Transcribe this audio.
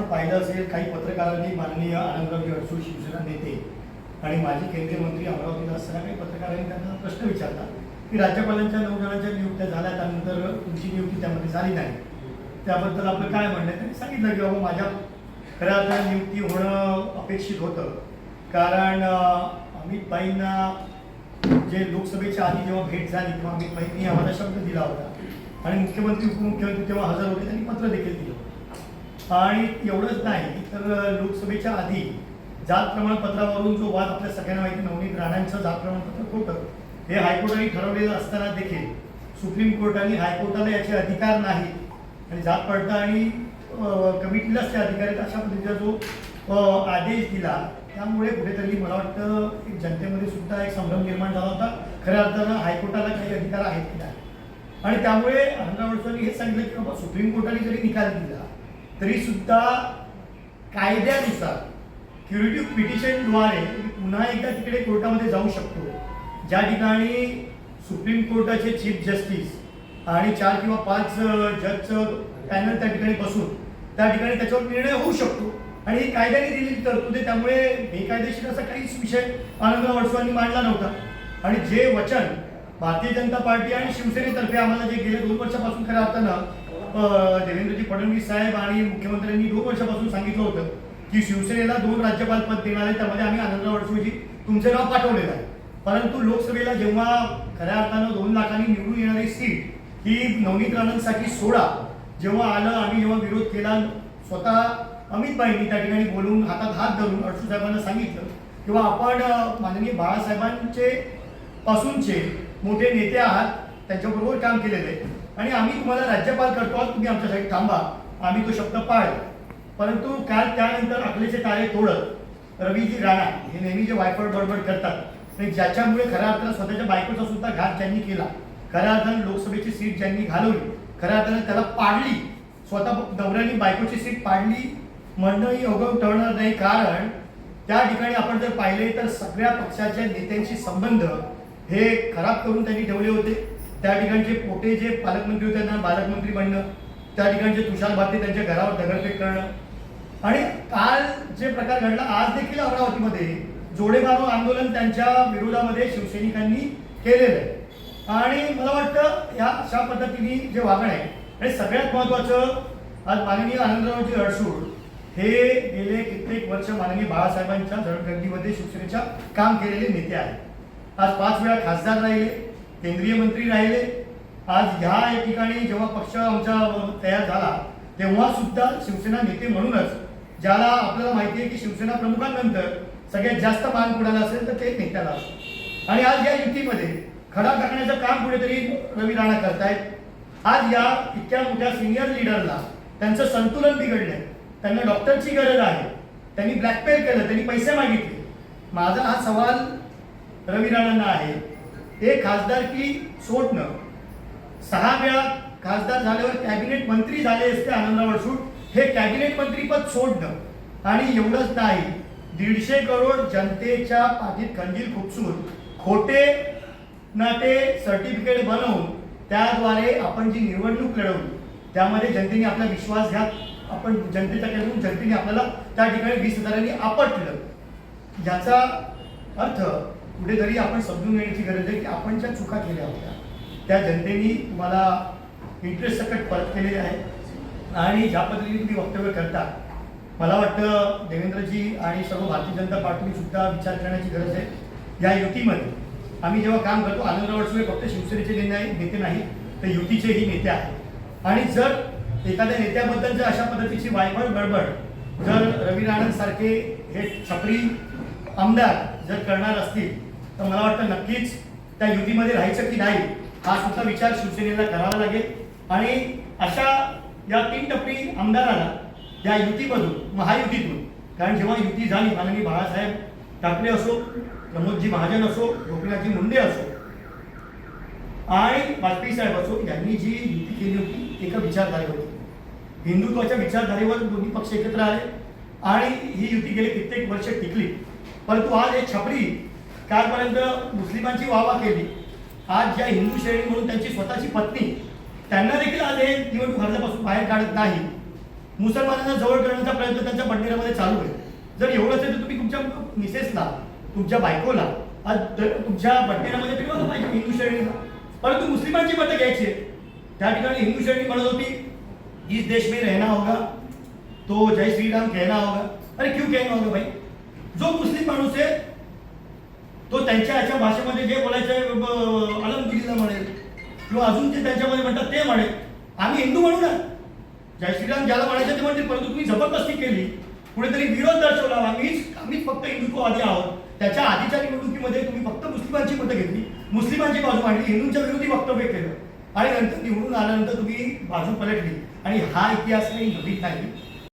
आपण पाहिलं असेल काही पत्रकारांनी माननीय आनंदरावजी अडसूळ शिवसेना नेते आणि माजी केंद्रीय मंत्री अमरावतीला असताना काही पत्रकारांनी त्यांना प्रश्न विचारला की राज्यपालांच्या नऊ जणांच्या नियुक्त्या झाल्या त्यानंतर तुमची नियुक्ती त्यामध्ये झाली नाही. त्याबद्दल आपलं काय म्हणणं आहे? त्यांनी सांगितलं की बाबा माझ्या खऱ्या अर्थाने नियुक्ती होणं अपेक्षित होतं. कारण अमितबाईंना जे लोकसभेच्या आधी जेव्हा भेट झाली तेव्हा अमितबाईंनी आम्हाला शब्द दिला होता. आणि मुख्यमंत्री उपमुख्यमंत्री तेव्हा हजर होते त्यांनी पत्र देखील दिलं होतं. आणि एवढंच नाही तर लोकसभेच्या आधी जात प्रमाणपत्रावरून जो वाद आपल्या सगळ्यांना माहिती नवनीत राणांचं जात प्रमाणपत्र खोटं हे हायकोर्टाने ठरवलेलं असताना देखील सुप्रीम कोर्टाने हायकोर्टाला याचे अधिकार नाहीत. आणि जात पडताळणी कमिटीलाच ते अधिकार आहेत अशा पद्धतीचा जो आदेश दिला त्यामुळे कुठेतरी मला वाटतं एक जनतेमध्ये सुद्धा एक संभ्रम निर्माण झाला होता. खऱ्या अर्थानं हायकोर्टाला काही अधिकार आहेत की नाही? आणि त्यामुळे आनंदराव हे सांगितलं की बाबा सुप्रीम कोर्टाने जरी निकाल दिला तरीसुद्धा कायद्यानुसार क्युरेटिव्ह पिटिशनद्वारे मी पुन्हा एकदा तिकडे कोर्टामध्ये जाऊ शकतो. ज्या ठिकाणी सुप्रीम कोर्टाचे चीफ जस्टिस आणि चार किंवा पाच जजचं पॅनल त्या ठिकाणी बसून त्या ठिकाणी त्याच्यावर निर्णय होऊ शकतो. आणि ही कायद्याने दिलेली तरतूद आहे त्यामुळे बेकायदेशीर असा काहीच विषय आनंदराव अडसवांनी मांडला नव्हता. आणि जे वचन भारतीय जनता पार्टी आणि शिवसेनेतर्फे आम्हाला जे गेल्या दोन वर्षापासून खऱ्या अर्थानं देवेंद्रजी फडणवीस साहेब आणि मुख्यमंत्र्यांनी दोन वर्षापासून सांगितलं होतं की शिवसेनेला दोन राज्यपाल पद देणार आहे त्यामध्ये आम्ही आनंदराव अडसूळजी तुमचे नाव पाठवलेलं आहे. परंतु लोकसभेला जेव्हा खऱ्या अर्थानं दोन लाखांनी निवडून येणारी सीट ही नवनीत राणांसाठी सोडा जेव्हा आलं आम्ही जेव्हा विरोध केला स्वतः अमितबाईंनी त्या ठिकाणी बोलून हातात हात धरून अडसू साहेबांना सांगितलं किंवा आपण माननीय बाळासाहेबांचे पासूनचे मोठे नेते आहात त्यांच्याबरोबर काम केलेलं आहे. आणि आम्ही तुम्हाला राज्यपाल करतो आहोत तुम्ही आमच्यासाठी थांबा. आम्ही तो शब्द पाळला परंतु काल त्यानंतर आपले जे तारे तोडत रवीजी राणा हे नेहमी जे वायफळ बडबड करतात आणि ज्याच्यामुळे खऱ्या अर्थानं स्वतःच्या बायकोचा सुद्धा घात ज्यांनी केला खऱ्या अर्थानं लोकसभेची सीट ज्यांनी घालवली खऱ्या अर्थानं त्याला पाडली स्वतः नवऱ्याने बायकोची सीट पाडली म्हणणंही अवघड ठरणार नाही. कारण त्या ठिकाणी आपण जर पाहिले तर सगळ्या पक्षाच्या नेत्यांशी संबंध हे खराब करून त्यांनी ठेवले होते. त्या ठिकाणचे पोटे जे पालकमंत्री होते त्यांना पालकमंत्री बनणं त्या ठिकाणचे तुषार भारती त्यांच्या घरावर दगडफेक करणं. आणि काल जे प्रकार घडला आज देखील अमरावतीमध्ये जोडेमारो आंदोलन त्यांच्या विरोधामध्ये शिवसैनिकांनी केलेलं आहे. आणि मला वाटतं ह्या अशा पद्धतीने जे वागणं आहे आणि सगळ्यात महत्त्वाचं आज माननीय आनंदरावजी अडसूळ हे गेले कित्येक वर्ष माननीय बाळासाहेबांच्या जडणघडणीमध्ये शिवसेनेच्या काम केलेले नेते आहेत. आज पाच वेळा खासदार राहिले. केंद्रीय मंत्री राहिले. आज ह्या या ठिकाणी जेव्हा पक्ष आमचा तयार झाला तेव्हा सुद्धा शिवसेना नेते म्हणूनच ज्याला आपल्याला माहिती आहे की शिवसेना प्रमुखांनंतर सगळ्यात जास्त मान कुणाला असेल तर ते नेत्याला असेल. आणि आज या युतीमध्ये खडा टाकण्याचं काम कुठेतरी रवी राणा करतायत. आज या इतक्या मोठ्या सिनियर लिडरला त्यांचं संतुलन बिघडलंय. त्यांना डॉक्टरची गरज आहे. त्यांनी ब्लॅकमेल केलं त्यांनी पैसे मागितले. माझा हा सवाल रवी राणांना आहे. हे खासदारकी सोडणं? सहा वेळा खासदार झाल्यावर कॅबिनेट मंत्री झाले असते आनंदराव अडसूट हे कॅबिनेट मंत्रीपद सोडणं. आणि एवढंच नाही दीडशे करोड जनतेच्या पाठीत खंजीर खुपसून खोटे नाटे सर्टिफिकेट बनवून त्याद्वारे आपण जी निवडणूक लढवली त्यामध्ये जनतेने आपला विश्वास घ्या आपण जनतेच्या कडून जनतेने आपल्याला त्या ठिकाणी वीस हजारांनी आपटलं. याचा अर्थ कुठेतरी आपण समजून घेण्याची गरज आहे की आपण ज्या चुका केल्या होत्या. त्या जनतेने तुम्हाला इंटरेस्ट सकट परत केलेले आहे आणि ज्या पद्धतीने तुम्ही वक्तव्य करता मला वाटतं देवेंद्रजी आणि सर्व भारतीय जनता पार्टीने सुद्धा विचार करण्याची गरज आहे. या युतीमध्ये आम्ही जेव्हा काम करतो आनंदराव अडसूळ फक्त शिवसेनेचे नेते नाही- नेते नाही तर युतीचेही नेते आहेत. आणि जर एखाद्या नेत्याबद्दल जर अशा पद्धतीची वायफळ गडबड जर रवी राणंसारखे हे छपरी आमदार जर करणार असतील तर मला वाटतं नक्कीच त्या युतीमध्ये राहायचं की नाही हा सुद्धा विचार शिवसेनेला करावा लागेल. आणि अशा या तीन टप्पी आमदाराला या युतीमधून महायुतीतून कारण जेव्हा युती झाली माननीय बाळासाहेब ठाकरे असो प्रमोदजी महाजन असो गोपीनाथजी मुंडे असो आणि वाजपेयी साहेब असो यांनी जी युती केली होती एका विचारधारेवर हिंदुत्वाच्या विचारधारेवर दोन्ही पक्ष एकत्र आले. आणि ही युती गेले कित्येक वर्ष टिकली. परंतु आज हे छपरी कालपर्यंत मुस्लिमांची वाहवा केली. आज ज्या हिंदू श्रेणी म्हणून त्यांची स्वतःची पत्नी त्यांना देखील आज हे निवडणूक अर्जापासून बाहेर काढत नाही. मुसलमानांना जवळ करण्याचा प्रयत्न त्यांच्या बंडेरामध्ये चालू आहे. जर एवढंच आहे तर तुम्ही तुमच्या मिसेसला तुमच्या बायकोला आज तुमच्या बंडेरामध्ये फिरवलं पाहिजे हिंदू श्रेणीला. परंतु मुस्लिमांची मतं घ्यायची आहे. त्या ठिकाणी हिंदू श्रेणी म्हणत होती इस देश में रहना होगा तो जय श्रीराम कहना होगा. अरे क्यों कहना होगा भाई? जो मुस्लिम माणूस आहे तो त्यांच्या याच्या भाषेमध्ये जे बोलायचं आहे अलमगिरीला म्हणेल. किंवा अजून ते त्यांच्यामध्ये म्हणतात ते म्हणेल. आम्ही हिंदू म्हणू ना जय श्रीराम ज्याला म्हणायचं ते म्हणतील परंतु तुम्ही जबरदस्ती केली. कुणीतरी विरोध दर्शवला. आम्हीच आम्हीच फक्त हिंदुत्ववादी आहोत. त्याच्या आधीच्या निवडणुकीमध्ये तुम्ही फक्त मुस्लिमांची मतं घेतली. मुस्लिमांची बाजू मांडली. हिंदूंच्या विरोधी वक्तव्य केलं. आणि नंतर निवडून आल्यानंतर तुम्ही बाजू पलटली. आणि हा इतिहास काही नवीन नाही.